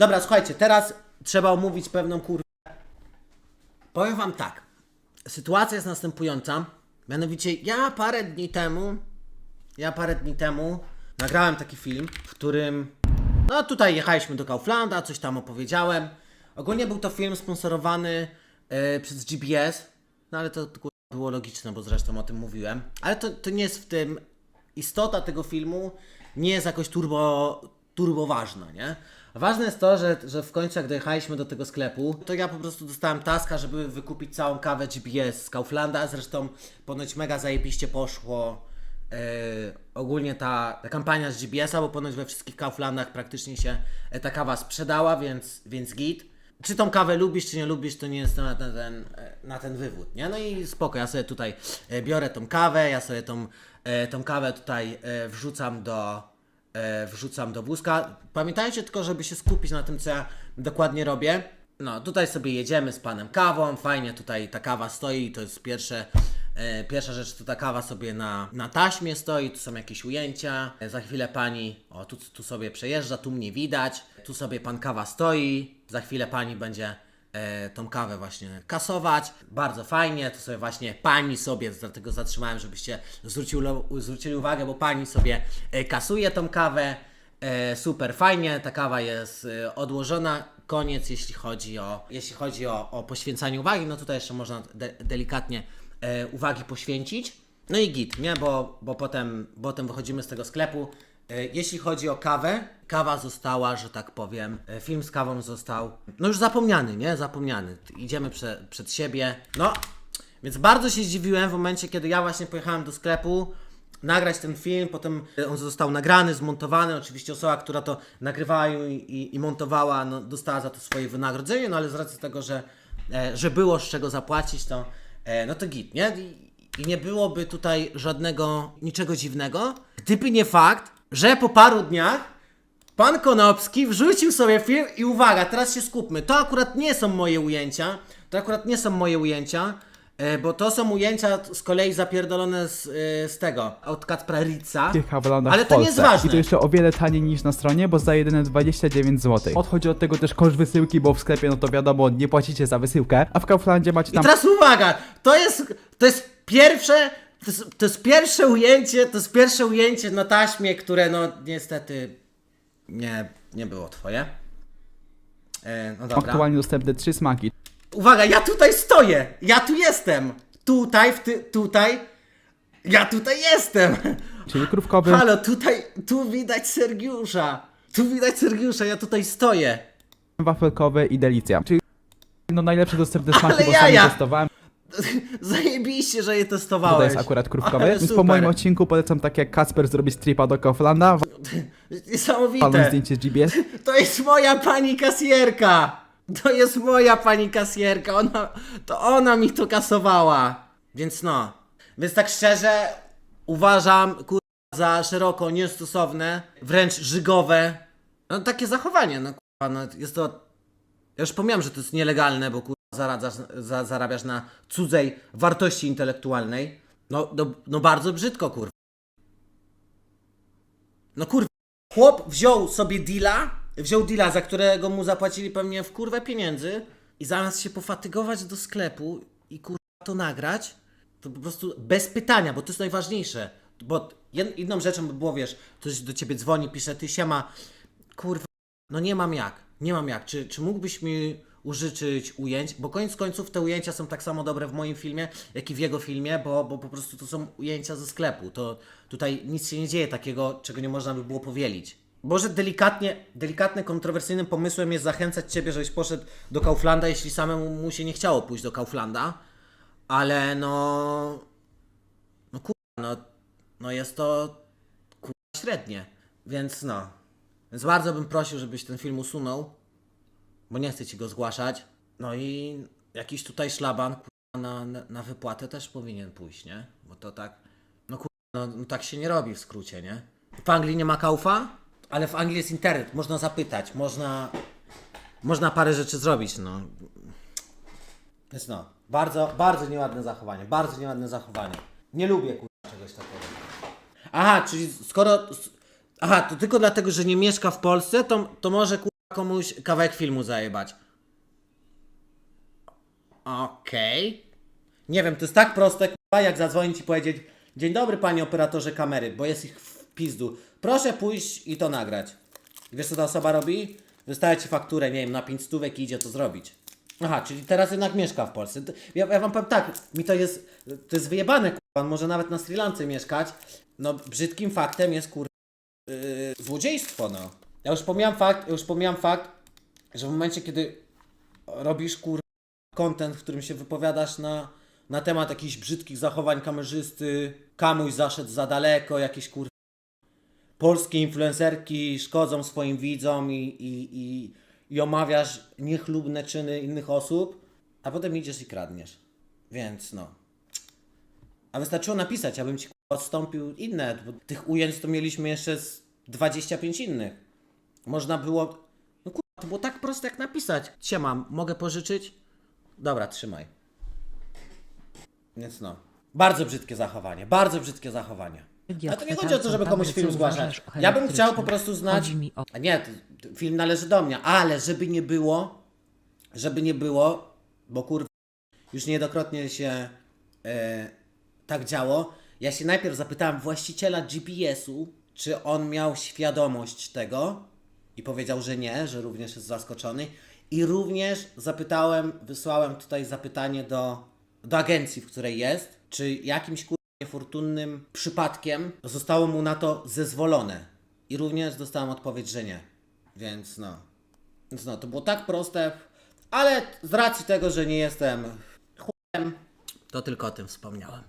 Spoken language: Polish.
Dobra, słuchajcie, teraz trzeba omówić pewną kur... Powiem wam tak. Sytuacja jest następująca. Mianowicie ja parę dni temu, ja parę dni temu nagrałem taki film, w którym no tutaj jechaliśmy do Kauflanda, coś tam opowiedziałem. Ogólnie był to film sponsorowany e, przez GBS, no ale to było logiczne, bo zresztą o tym mówiłem. Ale to, to nie jest w tym istota tego filmu nie jest jakoś turbo, turbo ważna, nie? Ważne jest to, że, że w końcu jak dojechaliśmy do tego sklepu, to ja po prostu dostałem taska, żeby wykupić całą kawę GBS z Kauflanda. Zresztą ponoć mega zajebiście poszło e, ogólnie ta, ta kampania z GBS-a, bo ponoć we wszystkich Kauflandach praktycznie się e, ta kawa sprzedała, więc, więc git. Czy tą kawę lubisz, czy nie lubisz, to nie jest na ten, e, na ten wywód, nie? No i spoko, ja sobie tutaj biorę tą kawę, ja sobie tą, tą kawę tutaj wrzucam do, e, wrzucam do wózka. Pamiętajcie tylko, żeby się skupić na tym, co ja dokładnie robię. No, tutaj sobie jedziemy z panem kawą, fajnie tutaj ta kawa stoi, to jest pierwsze, e, pierwsza rzecz, to ta kawa sobie na, na taśmie stoi, tu są jakieś ujęcia, e, za chwilę pani, o tu, tu sobie przejeżdża, tu mnie widać, tu sobie pan kawa stoi, za chwilę pani będzie e, tą kawę właśnie kasować. Bardzo fajnie, to sobie właśnie pani sobie, dlatego zatrzymałem, żebyście zwrócili, zwrócili uwagę, bo pani sobie e, kasuje tą kawę. E, super fajnie, ta kawa jest e, odłożona. Koniec, jeśli chodzi o, jeśli chodzi o, o poświęcanie uwagi, no tutaj jeszcze można de, delikatnie e, uwagi poświęcić. No i git, nie? Bo, bo potem, potem wychodzimy z tego sklepu. E, Jeśli chodzi o kawę, kawa została, że tak powiem, e, film z kawą został, no już zapomniany, nie? Zapomniany. Idziemy prze, przed siebie. No, więc bardzo się zdziwiłem w momencie, kiedy ja właśnie pojechałem do sklepu nagrać ten film, potem on został nagrany, zmontowany. Oczywiście osoba, która to nagrywała i, i, i montowała, no, dostała za to swoje wynagrodzenie, no ale z racji tego, że, e, że było z czego zapłacić, to e, no to git, nie? I, I nie byłoby tutaj żadnego, niczego dziwnego, gdyby nie fakt, że po paru dniach Pan Konopski wrzucił sobie film i uwaga, teraz się skupmy. To akurat nie są moje ujęcia. To akurat nie są moje ujęcia, e, bo to są ujęcia z kolei zapierdolone z, e, z tego, od Kacpra Ritza. Ale to nie jest ważne. I to jeszcze o wiele taniej niż na stronie, bo za jedyne 29 zł. Odchodzi od tego też koszt wysyłki, bo w sklepie no to wiadomo, nie płacicie za wysyłkę, a w Kauflandzie macie I tam teraz uwaga, to jest, to jest pierwsze, to jest, to jest pierwsze ujęcie, to jest pierwsze ujęcie na taśmie, które no niestety nie, nie było twoje. E, no dobra. aktualnie dostępne trzy smaki. Uwaga, ja tutaj stoję! Ja tu jestem! Tutaj, w ty, tutaj. Ja tutaj jestem! Czyli krówkowy, Halo, tutaj, tu widać Sergiusza! Tu widać Sergiusza, ja tutaj stoję! wafelkowy i delicja. Czyli no najlepsze dostępne smaki, bo sam je testowałem. Zajebiście, że je To testowałeś. jest akurat krówkowy. Ale Więc po moim odcinku polecam tak jak Kacper zrobić tripa do Kauflanda, walą Niesamowite. zdjęcie z GBS. To jest moja pani kasjerka! To jest moja pani kasjerka, ona, to ona mi to kasowała. Więc no. Więc tak szczerze uważam kurwa za szeroko niestosowne, wręcz żygowe. No takie zachowanie, no kurwa, no jest to... Ja już pomijam, że to jest nielegalne, bo kurwa zaradzasz, za, zarabiasz na cudzej wartości intelektualnej. No, no, no bardzo brzydko kurwa. No kurwa. Chłop wziął sobie deala, wziął deala, za którego mu zapłacili pewnie w kurwę pieniędzy i zamiast się pofatygować do sklepu i kurwa to nagrać, to po prostu bez pytania, bo to jest najważniejsze. Bo jed- inną rzeczą by było, wiesz, ktoś do ciebie dzwoni, pisze, ty siema, kurwa, no nie mam jak, nie mam jak. Czy, czy mógłbyś mi użyczyć ujęć? Bo koniec końców te ujęcia są tak samo dobre w moim filmie, jak i w jego filmie, bo, bo po prostu to są ujęcia ze sklepu. To tutaj nic się nie dzieje takiego, czego nie można by było powielić. Może delikatnie, delikatnie kontrowersyjnym pomysłem jest zachęcać Ciebie, żebyś poszedł do Kauflanda, jeśli samemu mu się nie chciało pójść do Kauflanda. Ale no... No kurwa, no, no jest to kurwa średnie. Więc no. Więc bardzo bym prosił, żebyś ten film usunął, bo nie chcę Ci go zgłaszać. No i jakiś tutaj szlaban na, na, na wypłatę też powinien pójść, nie? Bo to tak... No kurwa, no, no tak się nie robi w skrócie, nie? W Anglii nie ma kaufa, ale w Anglii jest internet, można zapytać, można... Można parę rzeczy zrobić, no. Więc no, bardzo, bardzo nieładne zachowanie, bardzo nieładne zachowanie. Nie lubię kurwa czegoś takiego. Aha, czyli skoro... Aha, to tylko dlatego, że nie mieszka w Polsce, to, to może kurwa komuś kawałek filmu zajebać. Okej. Nie wiem, to jest tak proste, jak zadzwonić i powiedzieć Dzień dobry panie operatorze kamery, bo jest ich w pizdu. Proszę pójść i to nagrać. Wiesz co ta osoba robi? Wystaje ci fakturę, nie wiem, na 5 stówek i idzie to zrobić. Aha, czyli teraz jednak mieszka w Polsce. Ja, ja wam powiem tak, mi to jest, to jest wyjebane, kurwa, może nawet na Sri Lance mieszkać. No, brzydkim faktem jest, kurwa, yy, złodziejstwo, no. Ja już pomijam fakt, ja już pomijam fakt, że w momencie, kiedy robisz, kurwa, content, w którym się wypowiadasz na, na temat jakichś brzydkich zachowań kamerzysty, kamuś zaszedł za daleko, jakieś kur... polskie influencerki szkodzą swoim widzom i, i, i, i omawiasz niechlubne czyny innych osób, a potem idziesz i kradniesz. Więc no. A wystarczyło napisać, abym ci odstąpił inne, bo tych ujęć to mieliśmy jeszcze z 25 innych. Można było... No kurwa, to było tak proste jak napisać. Siema, mogę pożyczyć? Dobra, trzymaj. Więc no. Bardzo brzydkie zachowanie, bardzo brzydkie zachowanie. A to nie chodzi o to, żeby komuś film zgłaszać. Ja bym chciał po prostu znać. A nie, t- t- film należy do mnie, ale żeby nie było, żeby nie było, bo kurwa, już niejednokrotnie się e, tak działo. Ja się najpierw zapytałem właściciela GPS-u, czy on miał świadomość tego i powiedział, że nie, że również jest zaskoczony. I również zapytałem, wysłałem tutaj zapytanie do, do agencji, w której jest, czy jakimś kurwa niefortunnym przypadkiem zostało mu na to zezwolone. I również dostałem odpowiedź, że nie. Więc no. Więc no, to było tak proste, ale z racji tego, że nie jestem chujem, to tylko o tym wspomniałem.